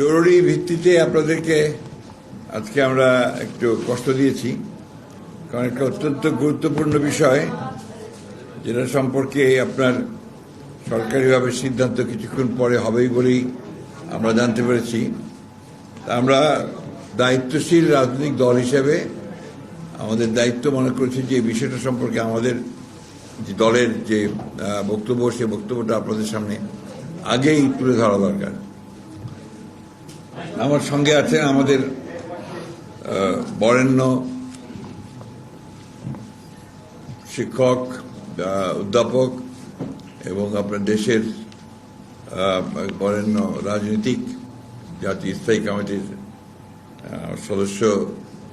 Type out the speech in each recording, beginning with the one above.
জরুরি ভিত্তিতে আপনাদেরকে আজকে আমরা একটু কষ্ট দিয়েছি, কারণ একটা অত্যন্ত গুরুত্বপূর্ণ বিষয় যেটা সম্পর্কে আপনার সরকারিভাবে সিদ্ধান্ত কিছুক্ষণ পরে হবেই বলেই আমরা জানতে পেরেছি। আমরা দায়িত্বশীল রাজনৈতিক দল হিসেবে আমাদের দায়িত্ব মনে করেছি যে বিষয়টা সম্পর্কে আমাদের যে দলের যে বক্তব্য, সে বক্তব্যটা আপনাদের সামনে আগেই তুলে ধরা দরকার। আমার সঙ্গে আছেন আমাদের বরেণ্য শিক্ষক অধ্যাপক এবং আপনার দেশের বরেণ্য রাজনীতিক জাতীয় স্থায়ী কমিটির সদস্য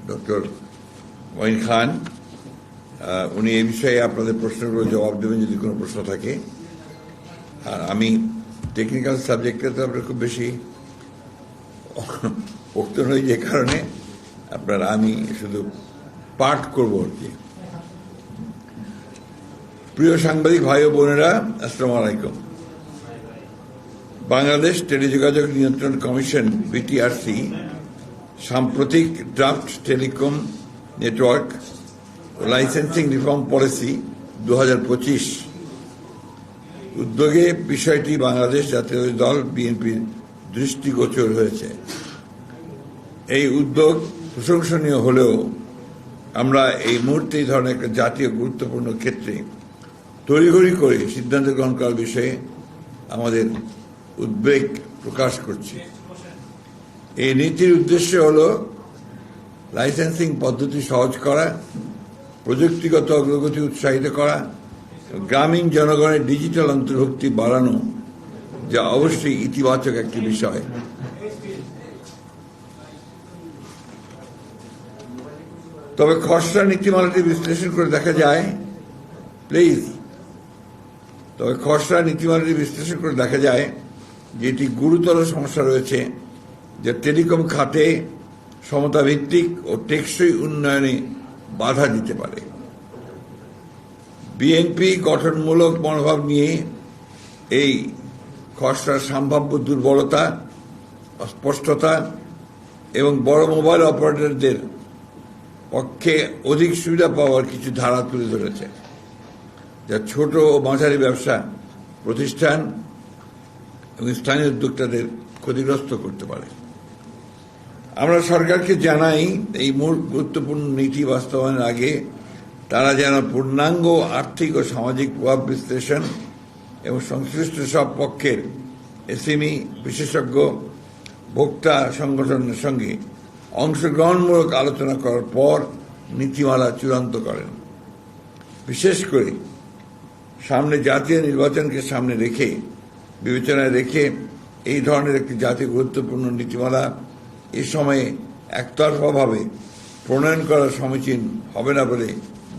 ডক্টর ওয়াইন খান। উনি এই বিষয়ে আপনাদের প্রশ্নগুলো জবাব দেবেন যদি কোনো প্রশ্ন থাকে। আর আমি টেকনিক্যাল সাবজেক্টে তো আপনার খুব বেশি পোক্ত নই যে কারণে আপনার আমি শুধু পাঠ করব আর কি। প্রিয় সাংবাদিক ভাই ও বোনেরা, আসসালামু আলাইকুম। বাংলাদেশ টেলিযোগাযোগ নিয়ন্ত্রণ কমিশন, বিটিআরসি, সাম্প্রতিক draft telecom network licensing reform policy দু হাজার পঁচিশ। উদ্যোগে বিষয়টি বাংলাদেশ জাতীয় দল বিএনপির দৃষ্টিগোচর হয়েছে। এই উদ্যোগ প্রশংসনীয় হলেও আমরা এই মুহূর্তে ধরনের একটা জাতীয় গুরুত্বপূর্ণ ক্ষেত্রে তড়িঘড়ি করে সিদ্ধান্ত গ্রহণ করার বিষয়ে আমাদের উদ্বেগ প্রকাশ করছি। এই নীতির উদ্দেশ্য হল লাইসেন্সিং পদ্ধতি সহজ করা, প্রযুক্তিগত অগ্রগতি উৎসাহিত করা, গ্রামীণ জনগণের ডিজিটাল অন্তর্ভুক্তি বাড়ানো যা অবশ্যই ইতিবাচক একটি বিষয়। তবে খসড়া নীতিমালাটি বিশ্লেষণ করে দেখা যায় প্লিজ তবে খসড়া নীতিমালাটি বিশ্লেষণ করে দেখা যায় যে এটি গুরুতর সমস্যা রয়েছে যা টেলিকম খাতে সমতা ভিত্তিক ও টেকসই উন্নয়নে বাধা দিতে পারে। বিএনপি গঠনমূলক মনোভাব নিয়ে এই খসড়ার সম্ভাব্য দুর্বলতা, অস্পষ্টতা এবং বড় মোবাইল অপারেটরদের পক্ষে অধিক সুবিধা পাওয়ার কিছু ধারা তুলে ধরেছে, যা ছোট ও মাঝারি ব্যবসা, প্রতিষ্ঠান এবং স্থানীয় উদ্যোক্তাদের ক্ষতিগ্রস্ত করতে পারে। আমরা সরকারকে জানাই, এই মূল গুরুত্বপূর্ণ নীতি বাস্তবায়নের আগে তারা যেন পূর্ণাঙ্গ আর্থিক ও সামাজিক প্রভাব বিশ্লেষণ এবং সংশ্লিষ্ট সব পক্ষের এসএমই, বিশেষজ্ঞ, ভোক্তা সংগঠনের সঙ্গে অংশগ্রহণমূলক আলোচনা করার পর নীতিমালা চূড়ান্ত করেন। বিশেষ করে সামনে জাতীয় নির্বাচনকে সামনে রেখে, বিবেচনায় রেখে এই ধরনের একটি জাতীয় গুরুত্বপূর্ণ নীতিমালা এ সময়ে একতরফাভাবে প্রণয়ন করা সমীচীন হবে না বলে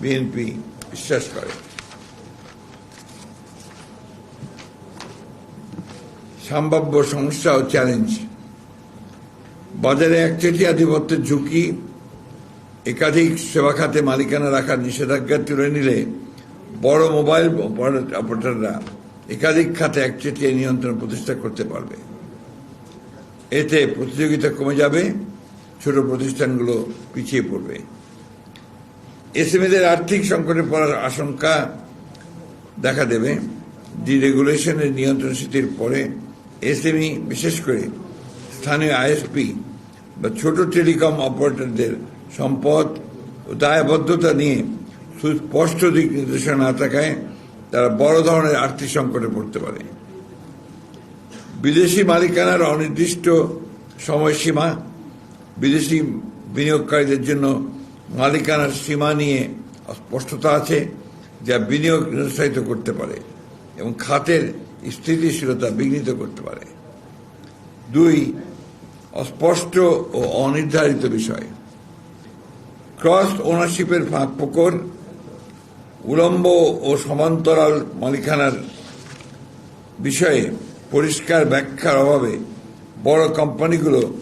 বিএনপি বিশ্বাস করে। সম্ভাব্য সমস্যা ও চ্যালেঞ্জ বাজারে একচেটি আধিপত্যের ঝুঁকি, একাধিক সেবা খাতে মালিকানা রাখার নিষেধাজ্ঞা তুলে নিলে বড় মোবাইল অপারেটররা একাধিক খাতে একচেটিয়া নিয়ন্ত্রণ প্রতিষ্ঠা করতে পারবে। এতে প্রতিযোগিতা কমে যাবে, ছোট প্রতিষ্ঠানগুলো পিছিয়ে পড়বে। এসএমএদের আর্থিক সংকটে পড়ার আশঙ্কা দেখা দেবে। ডিরেগুলেশনের নিয়ন্ত্রণ স্থিতির পরে এসএমই, বিশেষ করে স্থানীয় আইএসপি বা ছোট টেলিকম অপারেটরদের সম্পদ ও দায়বদ্ধতা নিয়ে সুস্পষ্ট দিক নির্দেশনা না থাকায় তারা বড় ধরনের আর্থিক সংকটে পড়তে পারে। বিদেশি মালিকানার অনির্দিষ্ট সময়সীমা, বিদেশি বিনিয়োগকারীদের জন্য মালিকানার সীমা নিয়ে অস্পষ্টতা আছে, যা বিনিয়োগ নিরুৎসাহিত করতে পারে এবং খাতের স্থিতিশীলতা বিঘ্নিত করতে পারে। দুই, অস্পষ্ট ও অনির্ধারিত বিষয়। ক্রস ওনারশিপের ফাঁক ফোকর, উলম্ব ও সমান্তরাল মালিকানার বিষয়ে পরিষ্কার ব্যাখ্যার অভাবে বড় কোম্পানিগুলো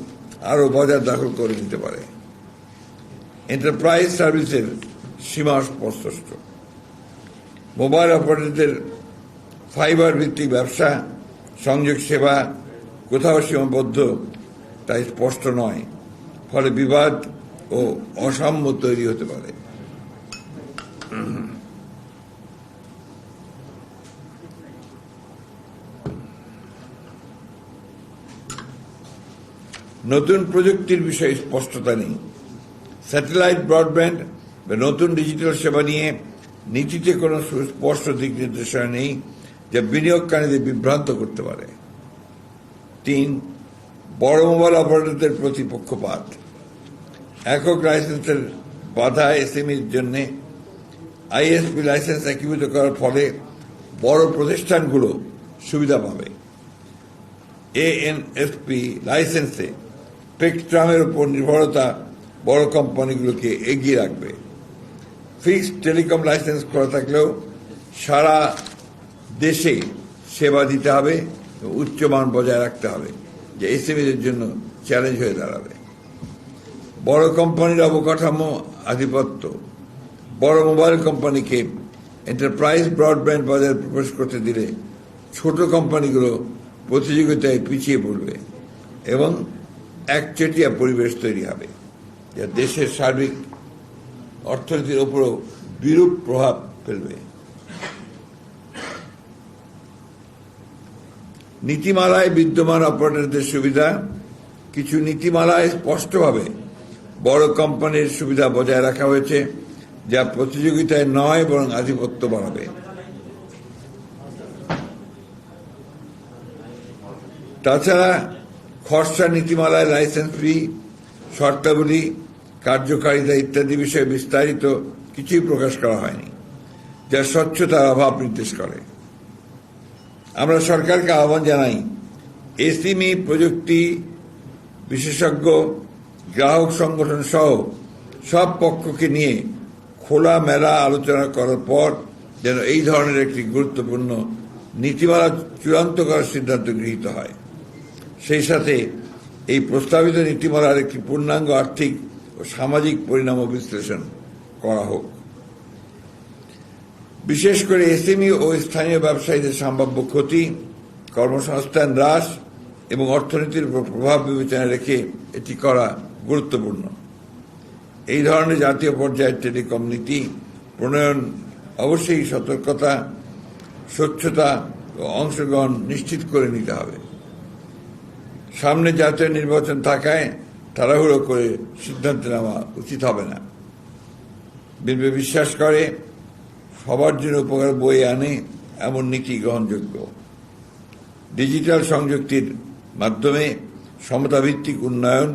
আরও বাজার দখল করে নিতে পারে। এন্টারপ্রাইজ সার্ভিসের সীমা স্পষ্ট মোবাইল অপারেটরদের ফাইবার ভিত্তিক ব্যবসা, সংযোগ সেবা কোথাও সীমাবদ্ধ, তাই স্পষ্ট নয়। ফলে বিবাদ ও অসাম্য তৈরি হতে পারে। নতুন প্রযুক্তির বিষয়ে স্পষ্টতা নেই। স্যাটেলাইট ব্রডব্যান্ড বা নতুন ডিজিটাল সেবা নিয়ে নীতিতে কোনো সুস্পষ্ট দিক নির্দেশনা নেই। যা বিনিয়োগকারীদের বিভ্রান্ত করতে পারে। তিন, বড় মোবাইল অপারেটরদের প্রতি পক্ষপাত একক লাইসেন্সের বাধা এসএমইর জন্য আইএসপি লাইসেন্স একীভূত করার ফলে বড় প্রতিষ্ঠানগুলো সুবিধা পাবে। এএনএসপি লাইসেন্সে স্পেকট্রামের উপর নির্ভরতা বড় কোম্পানিগুলোকে এগিয়ে রাখবে। ফিক্সড টেলিকম লাইসেন্স করা থাকলেও সারা দেশে সেবা দিতে হবে উচ্চমান বজায় রাখতে হবে, যে এসএমইদের জন্য চ্যালেঞ্জ হয়ে দাঁড়াবে। বড় কোম্পানির অবকাঠামো আধিপত্য। বড় মোবাইল কোম্পানিকে এন্টারপ্রাইজ ব্রডব্যান্ড বাজারে প্রবেশ করতে দিলে ছোট কোম্পানিগুলো প্রতিযোগিতায় পিছিয়ে পড়বে এবং একচেটিয়া পরিবেশ তৈরি হবে, যা দেশের সার্বিক অর্থনীতির উপরও বিরূপ প্রভাব ফেলবে। নীতিমালায় বিদ্যমান অপারেটরদের সুবিধা, কিছু নীতিমালায় স্পষ্টভাবে বড় কোম্পানির সুবিধা বজায় রাখা হয়েছে, যা প্রতিযোগিতায় নয়, বরং আধিপত্য বাড়াবে। তাছাড়া খসড়া নীতিমালায় লাইসেন্স ফি, শর্তাবলী, কার্যকারিতা ইত্যাদি বিষয়ে বিস্তারিত কিছুই প্রকাশ করা হয়নি, যা স্বচ্ছতার অভাব নির্দেশ করে। আমরা সরকারকে আহ্বান জানাই, এসিমি প্রযুক্তি বিশেষজ্ঞ, গ্রাহক সংগঠন সহ সব পক্ষকে নিয়ে খোলা মেলা আলোচনা করার পর যেন এই ধরনের একটি গুরুত্বপূর্ণ নীতিমালা চূড়ান্ত করার সিদ্ধান্ত গৃহীত হয়। সেই সাথে এই প্রস্তাবিত নীতিমালার একটি পূর্ণাঙ্গ আর্থিক ও সামাজিক পরিণাম বিশ্লেষণ করা হোক। বিশেষ করে এসএমই ও স্থানীয় ব্যবসায়ীদের সম্ভাব্য ক্ষতি, কর্মসংস্থান হ্রাস এবং অর্থনীতির উপর প্রভাব বিবেচনায় রেখে এটি করা গুরুত্বপূর্ণ। এই ধরনের জাতীয় পর্যায়ের টেলিকম নীতি, প্রণয়ন, অবশ্যই সতর্কতা, স্বচ্ছতা ও অংশগ্রহণ নিশ্চিত করে নিতে হবে। সামনে জাতীয় নির্বাচন থাকায় তাড়াহুড়ো করে সিদ্ধান্ত নেওয়া উচিত হবে না। বিএনপি বিশ্বাস করে সবার জন্য উপকার বই আনে এমন নীতি গ্রহণযোগ্য। ডিজিটাল সংযুক্তির মাধ্যমে সমতাভিত্তিক উন্নয়ন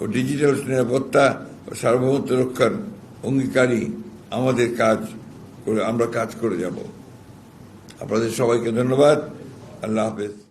ও ডিজিটাল নিরাপত্তা ও সার্বভৌমত্ব রক্ষার অঙ্গীকারী আমাদের কাজ করে আমরা কাজ করে যাব। আপনাদের সবাইকে ধন্যবাদ। আল্লাহ হাফেজ।